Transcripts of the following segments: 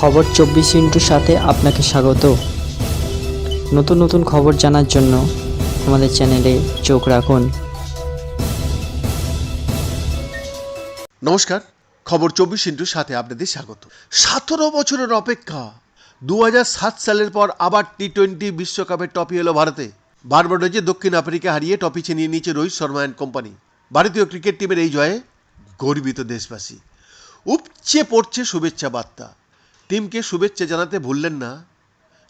খবর চব্বিশ ইন্টুর সাথে আপনাকে স্বাগত। নতুন নতুন খবর জানার জন্য আমাদের চ্যানেলে চোখ রাখুন। নমস্কার, খবর চব্বিশ ইন্টুর সাথে আপনাদের স্বাগত। সতেরো বছরের অপেক্ষা দু সালের পর আবার টি টোয়েন্টি বিশ্বকাপের টপি এলো ভারতে। বারবাডোজে দক্ষিণ আফ্রিকা হারিয়ে টপি ছিনিয়ে নিয়েছে রোহিত শর্মা অ্যান্ড কোম্পানি। ভারতীয় ক্রিকেট টিমের এই জয়ে গর্বিত দেশবাসী। উপচে পড়ছে শুভেচ্ছা বার্তা। টিমকে শুভেচ্ছা জানাতে ভুললেন না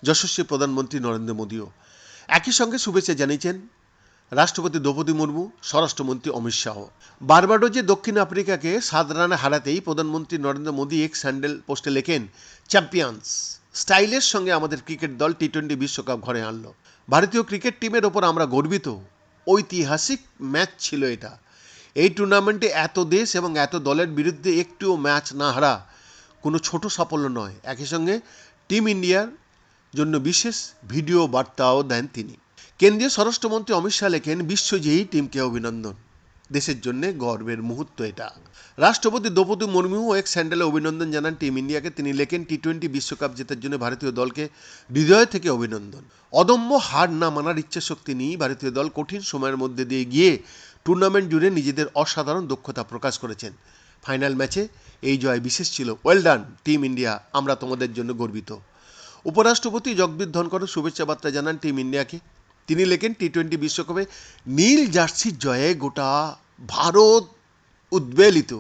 যশস্বী প্রধানমন্ত্রী নরেন্দ্র মোদীও। একই সঙ্গে শুভেচ্ছা জানিয়েছেন রাষ্ট্রপতি দ্রৌপদী মুর্মু, স্বরাষ্ট্রমন্ত্রী অমিত শাহ। বারবাডোজে দক্ষিণ আফ্রিকাকে সাত রানে হারাতেই প্রধানমন্ত্রী নরেন্দ্র মোদী এক স্যান্ডেল পোস্টে লেখেন, চ্যাম্পিয়ন্স। স্টাইলের সঙ্গে আমাদের ক্রিকেট দল টি টোয়েন্টি বিশ্বকাপ ঘরে আনলো। ভারতীয় ক্রিকেট টিমের ওপর আমরা গর্বিত। ঐতিহাসিক ম্যাচ ছিল এটা। এই টুর্নামেন্টে এত দেশ এবং এত দলের বিরুদ্ধে একটিও ম্যাচ না হারা কোনো ছোট সাফল্য নয়। একই সঙ্গে টিম ইন্ডিয়ার জন্য বিশেষ ভিডিও বার্তাও দেন তিনি। কেন্দ্রীয় স্বরাষ্ট্রমন্ত্রী অমিত শাহ লেখেন, বিশ্বজয়ী টিমকে অভিনন্দন। দেশের জন্য গর্বের মুহূর্ত এটা। রাষ্ট্রপতি দ্রৌপদী মুর্মুও এক স্যান্ডেলে অভিনন্দন জানান টিম ইন্ডিয়াকে। তিনি লেখেন টি টোয়েন্টি বিশ্বকাপ জেতার জন্য ভারতীয় দলকে হৃদয় থেকে অভিনন্দন। অদম্য হার না মানার ইচ্ছাশক্তি নিয়েই ভারতীয় দল কঠিন সময়ের মধ্যে দিয়ে গিয়ে টুর্নামেন্ট জুড়ে নিজেদের অসাধারণ দক্ষতা প্রকাশ করেছেন। ফাইনাল ম্যাচে এই জয় বিশেষ ছিল। ওয়েল ডান টিম ইন্ডিয়া আমরা তোমাদের জন্য গর্বিত। উপরাষ্ট্রপতি জগদীপ ধনকর শুভেচ্ছা বার্তা জানান টিম ইন্ডিয়াকে তিনি লেখেন টি টোয়েন্টি বিশ্বকাপে নীল জার্সির জয়ে গোটা ভারত উদ্বেলিত।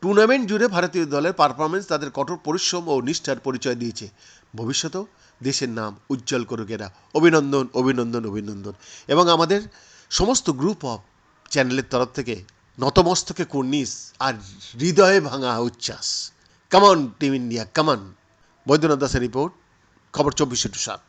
টুর্নামেন্ট জুড়ে ভারতীয় দলের পারফরমেন্স তাদের কঠোর পরিশ্রম ও নিষ্ঠার পরিচয় দিয়েছে। ভবিষ্যতেও দেশের নাম উজ্জ্বল করুক এরা। অভিনন্দন অভিনন্দন অভিনন্দন। এবং আমাদের সমস্ত গ্রুপ অফ চ্যানেলের তরফ থেকে নতমস্তকে কর্নিস আর হৃদয়ে ভাঙা উচ্ছ্বাস। Come on team India come on Baidyanath দাসের রিপোর্ট, খবর চব্বিশে টু সাত।